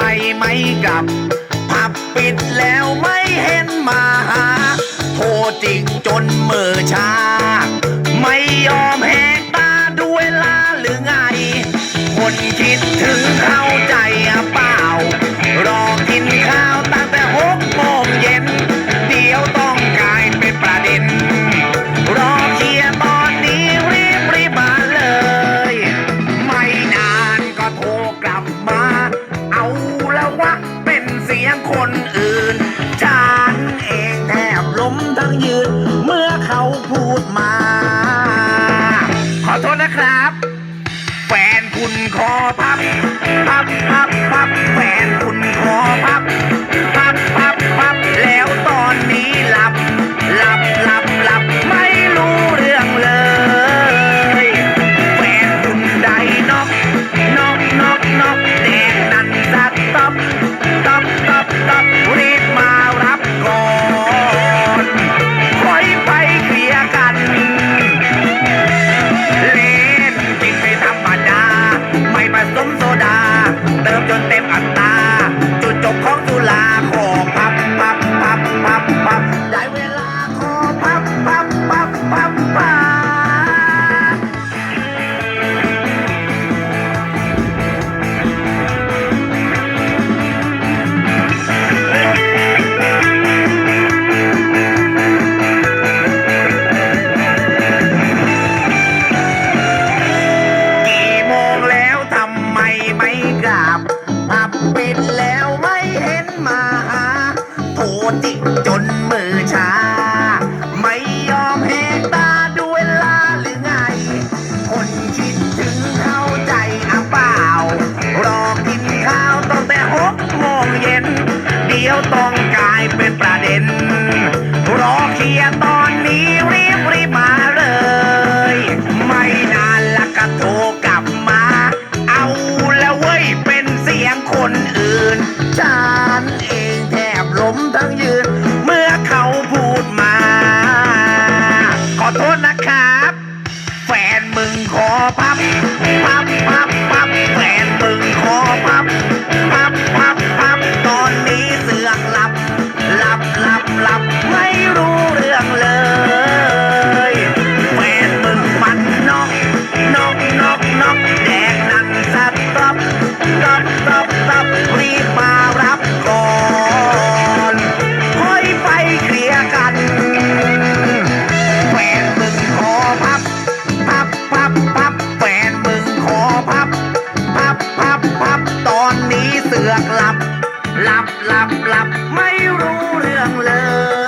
ไม่ไม่กลับ ผับปิดแล้วไม่เห็นมาหา โทรจิกจนมือชา ต้องยืน เมื่อเขาพูดมา ขอโทษนะครับ แฟนคุณคอพับ พับพับพับแฟนคุณคอพับ กราบผับปิดแล้วไม่เห็นมาโทจิจนมือชา ไม่ยอมเหกตาดูเวลาหรือไง คนคิดถึงเข้าใจอะเปล่า รอกินข้าวตั้งแต่หกโมงเย็น เดี๋ยวต้องกลายเป็นประเด็น รอเคลียร์ papá. เสือกหลับ หลับหลับหลับไม่รู้เรื่องเลย